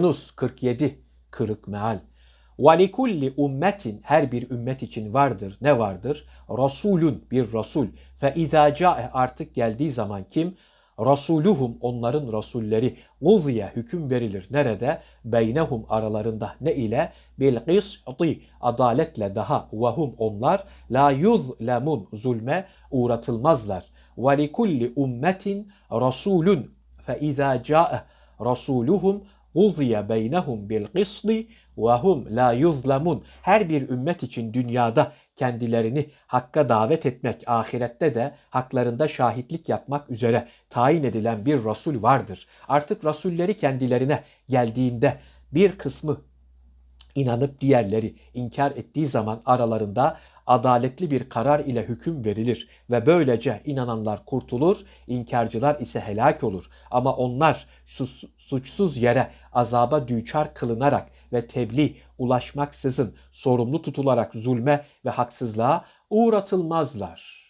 Yunus 47 kırık meal. وَلِكُلِّ ummetin her bir ümmet için vardır. Ne vardır? Rasulun bir Rasul. فَاِذَا جَاءَ artık geldiği zaman kim? Rasuluhum onların rasulleri uziye hüküm verilir. Nerede? Beynehum aralarında ne ile? Bil kıs'ti adaletle daha vahum onlar la yuzlemun zulme uğratılmazlar. Ve likulli ummetin rasulun fe izâ câe rasuluhum uziye beynehum bil kısdi ve hum la yuzlemun. Her bir ümmet için dünyada kendilerini hakka davet etmek, ahirette de haklarında şahitlik yapmak üzere tayin edilen bir Resul vardır. Artık Rasulleri kendilerine geldiğinde bir kısmı inanıp diğerleri inkar ettiği zaman aralarında adaletli bir karar ile hüküm verilir ve böylece inananlar kurtulur, inkarcılar ise helak olur. Ama onlar sus- suçsuz yere azaba düçar kılınarak ve tebliğ ulaşmaksızın sorumlu tutularak zulme ve haksızlığa uğratılmazlar.